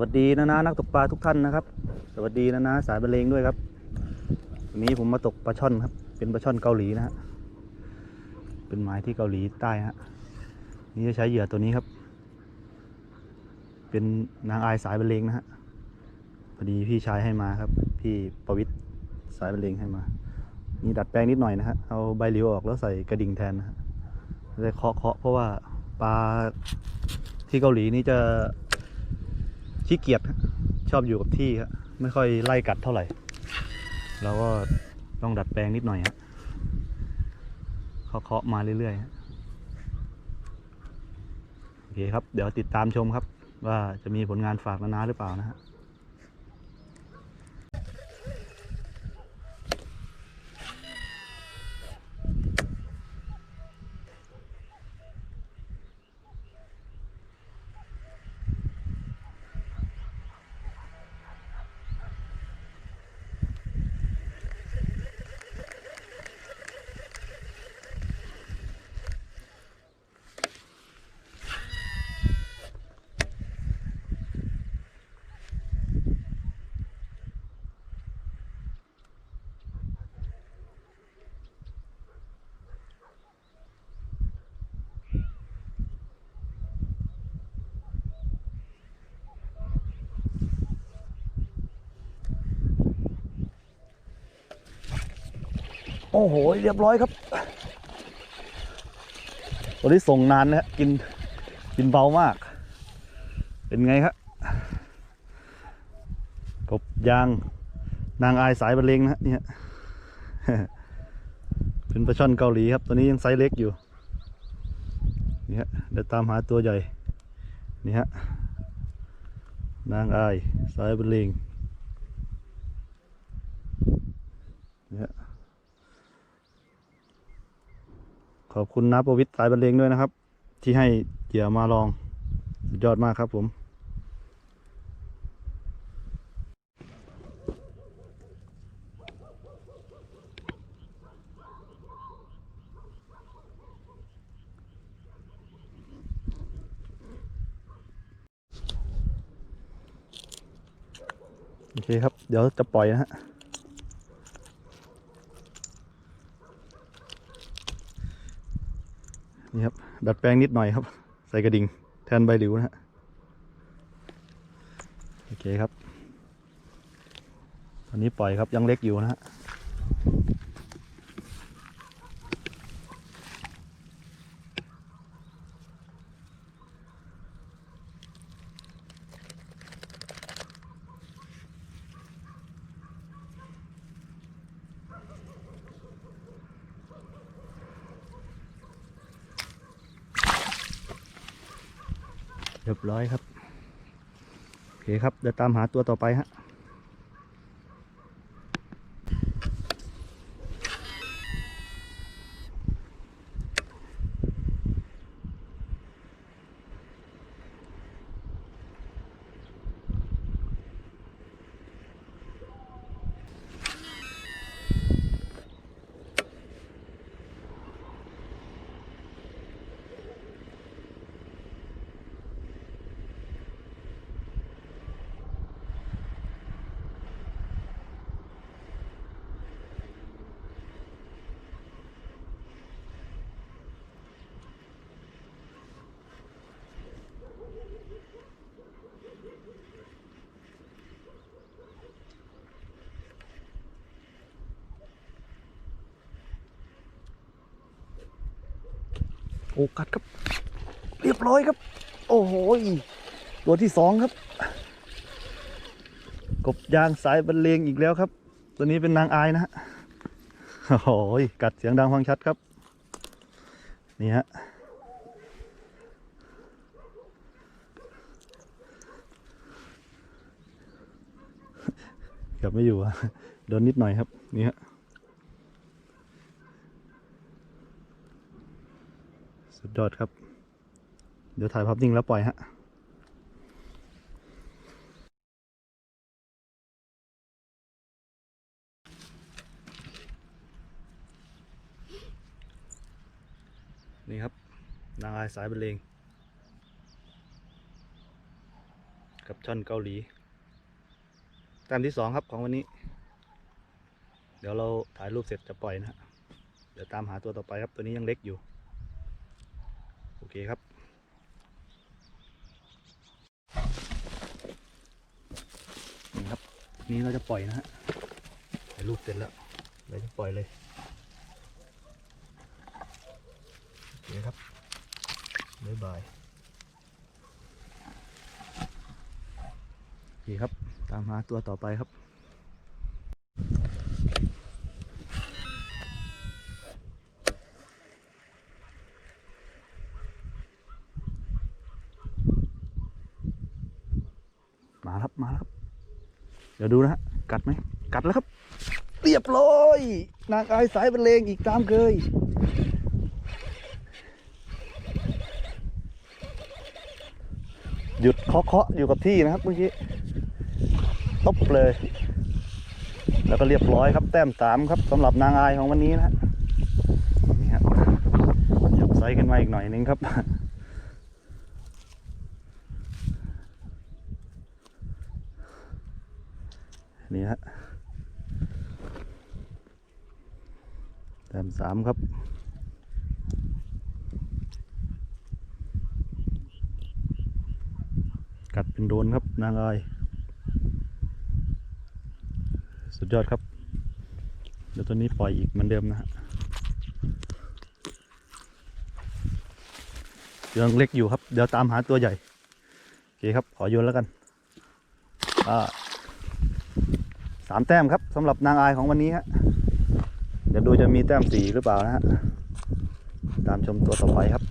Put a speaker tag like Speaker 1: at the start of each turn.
Speaker 1: วัสดีนะนะนักตกปลาทุกท่านนะครับ สวัสดีนะนะสายบรรเลงด้วยครับวันนี้ผมมาตกปลาช่อนครับ เป็นปลาช่อนเกาหลีนะฮะเป็นหมายที่เกาหลีใต้ฮะนี่จะใช้เหยื่อตัวนี้ครับ เป็นนางอายสายบรรเลงนะฮะพอดีพี่ชายให้มาครับ พี่ประวิทย์สายบรรเลงให้มานี่ดัดแปลงนิดหน่อยนะฮะเอาใบหลิวออกแล้วใส่กระดิ่งแทนนะฮะจะเคาะเคาะเพราะว่าปลาที่เกาหลีนี่จะ ขี้เกียจชอบอยู่กับที่ครับไม่ค่อยไล่กัดเท่าไหร่ เราก็ต้องดัดแปลงนิดหน่อยฮะเคาะมาเรื่อยๆโอเคครับ เดี๋ยวติดตามชมครับ ว่าจะมีผลงานฝากนานาหรือเปล่านะฮะ โอ้โห เรียบร้อยครับ ตัวนี้ส่งนานนะฮะกินกินเบามาก เป็นไงครับกบยางนางอายสายบรรเลงนะฮะเนี่ยเป็นปลาช่อนเกาหลีครับ ตัวนี้ยังไซส์เล็กอยู่นี่ฮะเดี๋ยวตามหาตัวใหญ่นี่ฮะนางอายสายบรรเลงนี่ฮะ ขอบคุณน้าประวิทย์สายบรรเลงด้วยนะครับ ที่ให้เหยื่อมาลองสุดยอดมากครับผม โอเคครับ เดี๋ยวจะปล่อยนะฮะ นี่ครับ ดัดแปลงนิดหน่อยครับ ใส่กระดิ่งแทนใบหลิวนะฮะโอเคครับ ตอนนี้ปล่อยครับยังเล็กอยู่นะฮะ เรียบร้อยครับ โอเคครับ เดี๋ยวตามหาตัวต่อไปฮะ โอ้กัดครับ เรียบร้อยครับ โอ้โหตัวที่สองครับ กบยางสายบรรเลงอีกแล้วครับ ตัวนี้เป็นนางอายนะฮะโอ้โหยกัดเสียงดังฟังชัดครับ นี่ฮะเกือบไม่อยู่อะโดนนิดหน่อยครับ นี่ฮะ สุด ยอดครับ เดี๋ยวถ่ายภาพนิ่งแล้วปล่อยฮะนี่ครับ นางอายสายบรรเลงกับช่อนเกาหลีแต้มที่สองครับของวันนี้ เดี๋ยวเราถ่ายรูปเสร็จจะปล่อยนะฮะเดี๋ยวตามหาตัวต่อไปครับตัวนี้ยังเล็กอยู่ โอเคครับ นี่ครับ นี่เราจะปล่อยนะฮะถ่ายรูปเสร็จแล้วเราจะปล่อยเลยโอเคครับบ๊ายบายโอเคครับ ตามหาตัวต่อไปครับ มาแล้วครับ มาแล้วครับ เดี๋ยวดูนะฮะกัดไหมกัดแล้วครับ เรียบร้อยนางอายสายบรรเลงอีกตามเคยหยุดเคาะๆอยู่กับที่นะครับเมื่อกี้ตบเลย แล้วก็เรียบร้อยครับ แต้มสามครับสำหรับนางอายของวันนี้นะฮะนี่ครับยกไซส์กันมาอีกหน่อยนึงครับ นี่ฮะแต้มสามครับกัดเป็นโดนครับนางอายสุดยอดครับ เดี๋ยวตัวนี้ปล่อยอีกเหมือนเดิมนะฮะยังเล็กอยู่ครับ เดี๋ยวตามหาตัวใหญ่ โอเคครับ ขอโยนแล้วกันอ่า สามแต้มครับสำหรับนางอายของวันนี้ฮะเดี๋ยวดูจะมีแต้มสีหรือเปล่านะฮะตามชมตัวต่อไปครับ